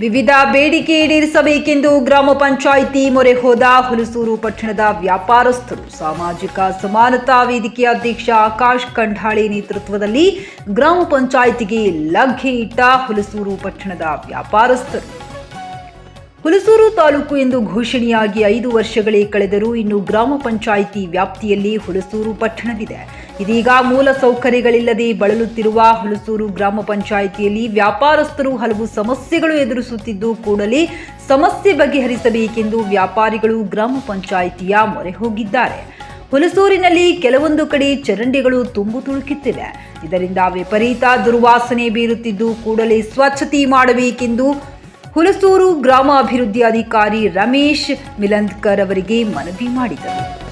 ವಿವಿಧ ಬೇಡಿಕೆ ಈಡೇರಿಸಬೇಕೆಂದು ಗ್ರಾಮ ಪಂಚಾಯಿತಿ ಮೊರೆ ಹೋದ ಹುಲಸೂರು ಪಟ್ಟಣದ ವ್ಯಾಪಾರಸ್ಥರು, ಸಾಮಾಜಿಕ ಸಮಾನತಾ ವೇದಿಕೆ ಅಧ್ಯಕ್ಷ ಆಕಾಶ್ ಕಂಠಾಳಿ ನೇತೃತ್ವದಲ್ಲಿ ಗ್ರಾಮ ಪಂಚಾಯಿತಿಗೆ ಲಗ್ಗೆ ಇಟ್ಟ ಹುಲಸೂರು ಪಟ್ಟಣದ ವ್ಯಾಪಾರಸ್ಥರು. ಹುಲಸೂರು ತಾಲೂಕು ಎಂದು ಘೋಷಣೆಯಾಗಿ ಐದು ವರ್ಷಗಳೇ ಕಳೆದರೂ ಇನ್ನು ಗ್ರಾಮ ಪಂಚಾಯಿತಿ ವ್ಯಾಪ್ತಿಯಲ್ಲಿ ಹುಲಸೂರು ಪಟ್ಟಣವಿದೆ. ಇದೀಗ ಮೂಲ ಸೌಕರ್ಯಗಳಿಲ್ಲದೆ ಬಳಲುತ್ತಿರುವ ಹುಲಸೂರು ಗ್ರಾಮ ಪಂಚಾಯಿತಿಯಲ್ಲಿ ವ್ಯಾಪಾರಸ್ಥರು ಹಲವು ಸಮಸ್ಯೆಗಳು ಎದುರಿಸುತ್ತಿದ್ದು ಕೂಡಲೇ ಸಮಸ್ಯೆ ಬಗೆಹರಿಸಬೇಕೆಂದು ವ್ಯಾಪಾರಿಗಳು ಗ್ರಾಮ ಪಂಚಾಯಿತಿಯ ಮೊರೆ ಹೋಗಿದ್ದಾರೆ. ಹುಲಸೂರಿನಲ್ಲಿ ಕೆಲವೊಂದು ಕಡೆ ಚರಂಡಿಗಳು ತುಂಬು ತುಳುಕಿತ್ತಿವೆ. ಇದರಿಂದ ವಿಪರೀತ ದುರ್ವಾಸನೆ ಬೀರುತ್ತಿದ್ದು ಕೂಡಲೇ ಸ್ವಚ್ಛತೆ ಮಾಡಬೇಕೆಂದು ಹುಲಸೂರು ಗ್ರಾಮ ಅಭಿವೃದ್ಧಿ ಅಧಿಕಾರಿ ರಮೇಶ್ ಮಿಲಂದ್ಕರ್ ಅವರಿಗೆ ಮನವಿ ಮಾಡಿದರು.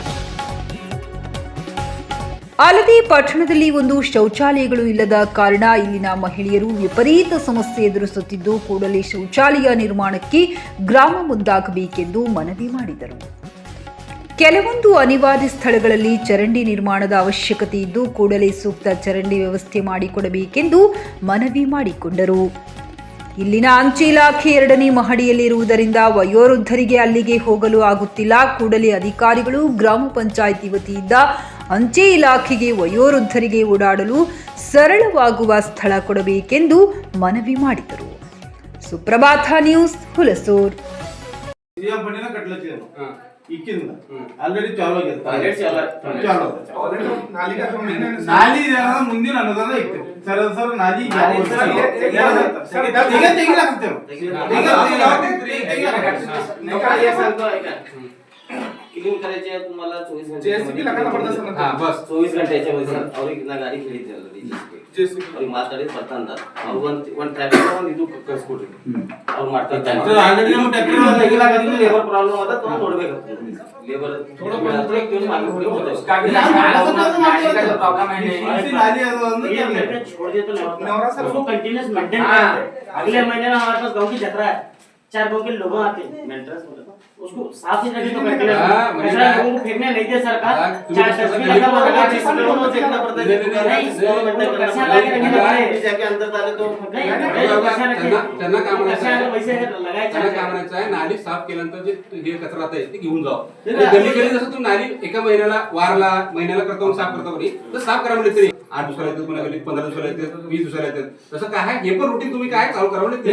ಅಲ್ಲದೆ ಪಟ್ಟಣದಲ್ಲಿ ಒಂದು ಶೌಚಾಲಯಗಳು ಇಲ್ಲದ ಕಾರಣ ಇಲ್ಲಿನ ಮಹಿಳೆಯರು ವಿಪರೀತ ಸಮಸ್ಯೆ ಎದುರಿಸುತ್ತಿದ್ದು ಕೂಡಲೇ ಶೌಚಾಲಯ ನಿರ್ಮಾಣಕ್ಕೆ ಗ್ರಾಮ ಮುಂದಾಗಬೇಕೆಂದು ಮನವಿ ಮಾಡಿದರು. ಕೆಲವೊಂದು ಅನಿವಾರ್ಯ ಸ್ಥಳಗಳಲ್ಲಿ ಚರಂಡಿ ನಿರ್ಮಾಣದ ಅವಶ್ಯಕತೆ ಇದ್ದು ಕೂಡಲೇ ಸೂಕ್ತ ಚರಂಡಿ ವ್ಯವಸ್ಥೆ ಮಾಡಿಕೊಡಬೇಕೆಂದು ಮನವಿ ಮಾಡಿಕೊಂಡರು. ಇಲ್ಲಿನ ಅಂಚೆ ಇಲಾಖೆ ಎರಡನೇ ಮಹಡಿಯಲ್ಲಿರುವುದರಿಂದ ವಯೋವೃದ್ಧರಿಗೆ ಅಲ್ಲಿಗೆ ಹೋಗಲು ಆಗುತ್ತಿಲ್ಲ. ಕೂಡಲೇ ಅಧಿಕಾರಿಗಳು, ಗ್ರಾಮ ಪಂಚಾಯಿತಿ ವತಿಯಿಂದ ಅಂಚೆ ಇಲಾಖೆಗೆ ವಯೋವೃದ್ಧರಿಗೆ ಓಡಾಡಲು ಸರಳವಾಗುವ ಸ್ಥಳ ಕೊಡಬೇಕೆಂದು ಮನವಿ ಮಾಡಿದರು ಸುಪ್ರಭಾತ ನ್ಯೂಸ್ ಹುಲಸೂರ್ ಇಕ್ಕಿಂದ ಆಲ್ರೆಡಿ ಚಾಲು ಚಾಲು ನಾಲಿ ಮುಂದಿನ ಅನುದಾನ ಇತ್ತು ಸರ್ ನಾಲಿ क्लीन करायचे आहे तुम्हाला चोवीस घंटे JCB लागायला पडतं सर ना. हा, बस. चोवीस घंट्याच्या मध्ये ಸರ್ ಅವ್ರಿಗೆ ನಾ ಗಾಡಿ ಕೇಳಿದ್ದೆ already JCB. ಅವ್ರಿಗೆ ಮಾತಾಡಿ ಬರ್ತಾ ಅಂದ ಅವ್ರು ಒಂದ್ ಒಂದ್ ಟ್ರ್ಯಾಕ್ಟರ್ ಒಂದ್ ಇದು ಕಳ್ಸ್ಕೊಡ್ರಿ ಅವ್ರು ಮಾಡ್ತಾ ಸರ್, already ನಮ್ಮ tractor ತೆಗಿಲಾಕತ್ತಿದ್ರು ಲೇಬರ್ ಪ್ರಾಬ್ಲಮ್ ಅದ ತಗೊಂಡ್ ಕೊಡ್ಬೇಕು ಲೇಬರ್ थोडं प्रॉब्लम है इसी नाली है तो अंदर क्या है? छोड़ दिया तो नहीं नवरा सर उसको कंटिन्यूस मेंटेन हाँ। करते हैं अगले महीने में हमारे पास गांव की जतरा है चार गांव के लोग आते हैं मेंटेनेंस बोले तो उसको साफ ही रखे तो हाँ, कचरा लोगों को फेंकने नहीं दे सरकार। डस्टबिन लगा- हुआ है, को पड़ता है। नहीं, कचरा नहीं। जाके अंदर डाले तो. त्यांना- त्यांना आहे नाली साफ केल्यानंतर जे हे कचरा आहे ते घेऊन जावं आणि गल्ली गल्ली जसं तू नाली एका महिन्याला वारला महिन्याला करतो साफ करतो कोणी तर साफ करा म्हणजे तरी आठ दिवसाला येतात गल्लीत पंधरा दिवसाला येतात वीस दिवसाला येतात. तसं काय हे पण रुटीन तुम्ही काय चालू करा म्हणजे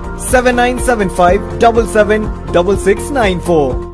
Seven nine seven five double seven double six nine four.